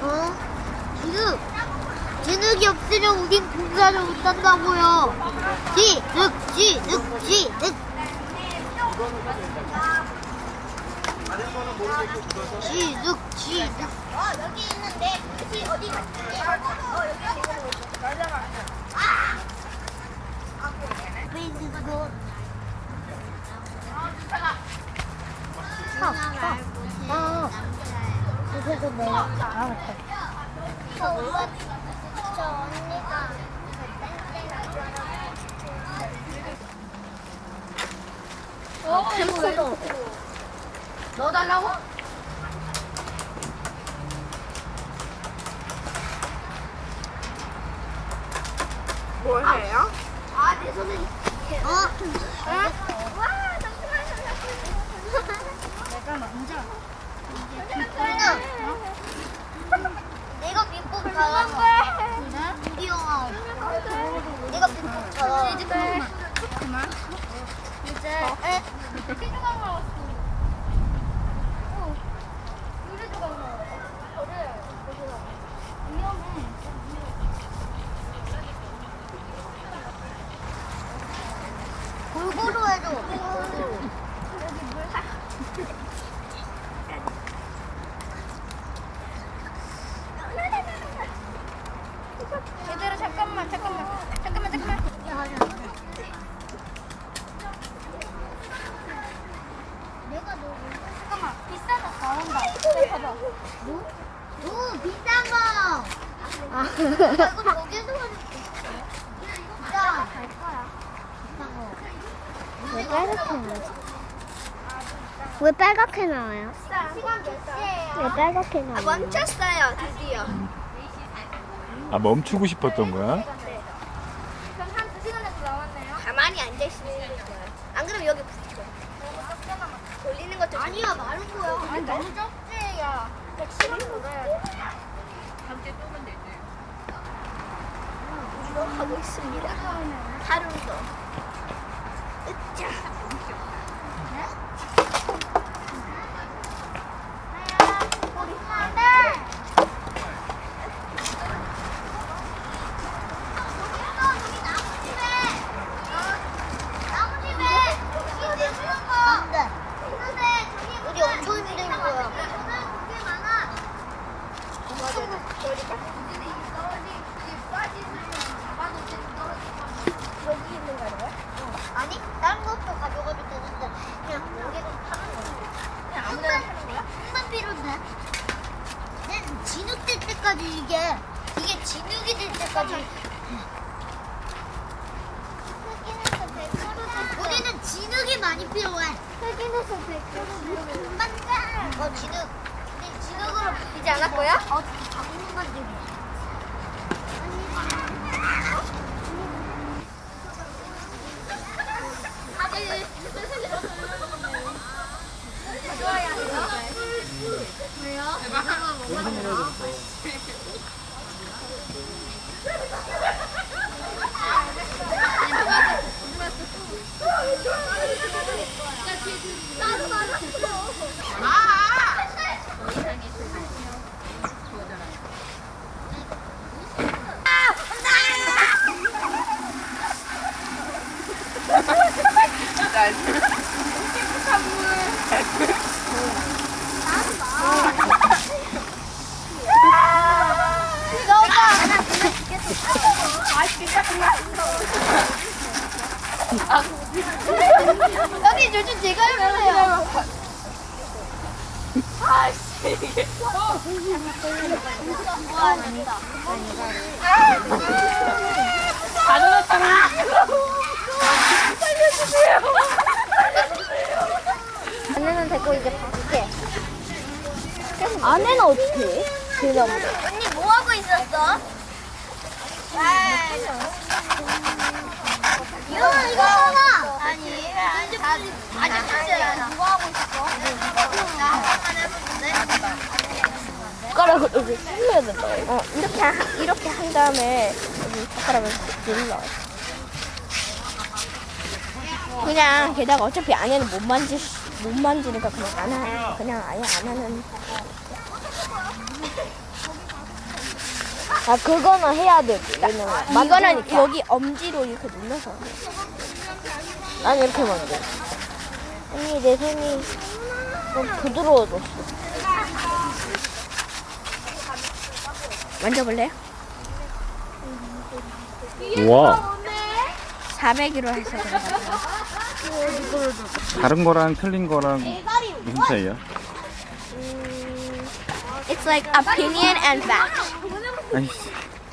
어? 진흙! 진흙이 없으면 우린 공사를 못한다고요. 진흙, 진흙, 진흙. 진흙, 진흙. 어, 여기 있는데, 그치, 어디 갔지? 어, 여기 있는 거. 맞아, 맞아. 그리고 아, 아, 그래도 내가 아 맞다. 저 오빠, 저 언니가 어, 캠코더. 너 달라고? 뭘 해요? 아, 내 손에. 어? 와, 잠시만, 잠시만. 내가 먼저. 내가 빗복 잘하는 귀여워. 내가 빗복 잘하는 이제 그만. 그만. 이제 에? 피주강 나왔어. 어. 유리주강 나왔어. 그래. 위험해. 골고루 해줘. 여기 물 하. 얘들아 잠깐만 잠깐만 잠깐만 잠깐만 내가 너 잠깐만 비싼 거 나온다 야, 봐봐 오, 비싼 거. 아, 이거 저기서 가지고 야, 갈 거야 비싼 거. 왜 빨갛게 나오지? 왜 빨갛게 나와요? 시간 몇 시에요? 왜 빨갛게 나와요? 멈췄어요 드디어 아 멈추고 싶었던 거야? 그럼 한 2시간에서 나왔네요 가만히 앉아있으면 거야. 안 그러면 여기 붙여. 돌리는 것도 아니야 마른 거야 아니 너무 적지 야 100시간 돌아야 돼 주에 또. 이거 하고 있습니다. 하루 더. 으짜. 우리 하나 우리 엄청 힘든 거야. 여기 있는 거예요? 아니, 다른 것도 가져가도 되는데 그냥 여기서 파는 거야. 그냥 아무데나 파는 거야? 흙만 필요해. 난 진흙 될 때까지 이게 이게 진 흙이 될 때까지 우리는 진흙이 많이 필요해. 흑인에서 100kg 금방 가. 어 진흙. 근데 진흙으로 이제 안할 거야? 어 작은 만들기. 가져와야 해요? 왜요? 난 여기 요즘 제가 해보세요. 안에는 됐고 이제 밖에. 안에는 어떻게 해? 그냥 언니 뭐 하고 있었어? 아니, 아니, 아니, 진짜 뭐 하고. 어, 이렇게, 하, 이렇게 한 다음에 여기 젓가락을 눌러. 그냥 게다가 어차피 안에는 못 만지 못 만지니까 그냥 안 하, 그냥 아예 안 하는. 아 그거는 해야 되지. 왜냐면 이거는 여기 엄지로 이렇게 눌러서. 난 이렇게 만져. 언니 내 손이 좀 부드러워졌어. 만져볼래요? 와 400으로 해서 그런가. 다른 거랑 틀린 거랑 무슨 차이야? It's like opinion and fact. 아니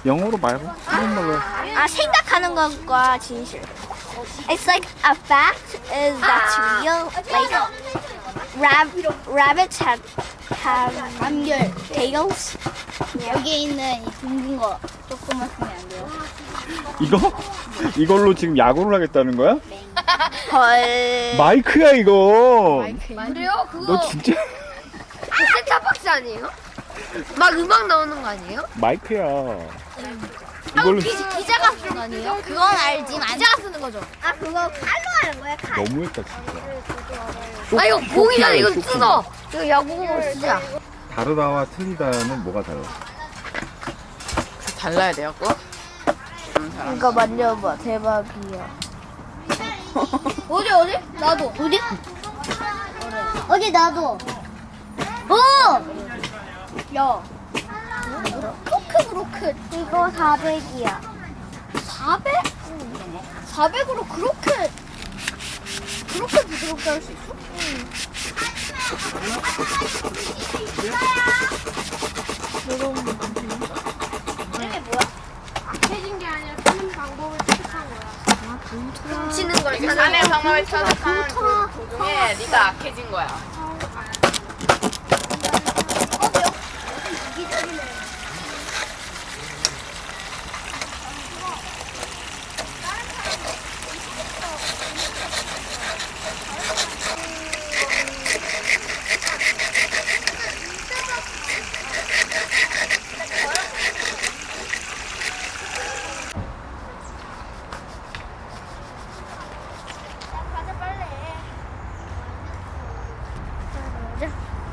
영어로 말고 한국말로 해. 아 생각하는 것과 진실. It's like a fact is that's real. Like rab rabbits have have tails. 여기 있는 이 둥근 거 조금만 쓰면 안 돼요? 이거? 이걸로 지금 야구를 하겠다는 거야? 헐. 마이크야 이거 그래요? 그거 너 진짜 셋탑박스 아니에요? 막 음악 나오는 거 아니에요? 마이크야 이걸로 기 자가 쓰는 거 아니에요? 그건 알지만 기자가 쓰는 거죠. 아 그거 칼로 하는 거야 칼. 너무했다 진짜 아 이거 쇼- 공이잖아 이거 뜯어. 이거 야구공으로 쓰자. 다르다와 틀리다는 뭐가 달라? 달라야 돼요, 꼭? 이거 만져봐 대박이야. 어디 어디? 나도. 어디? 어디 나도. 어! 야. 크크 브로크. 이거 400이야. 400? 400으로 그렇게 그렇게 부드럽게 할 수 있어? 치는 걸 산의 방법을 찾아가는 그 도중에 네가 악해진 거야.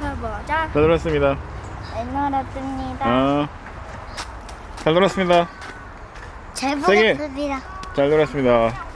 해보자. 잘 놀았습니다 옛날에 뜹니다. 아, 잘 놀았습니다 잘 세게. 보겠습니다. 잘 놀았습니다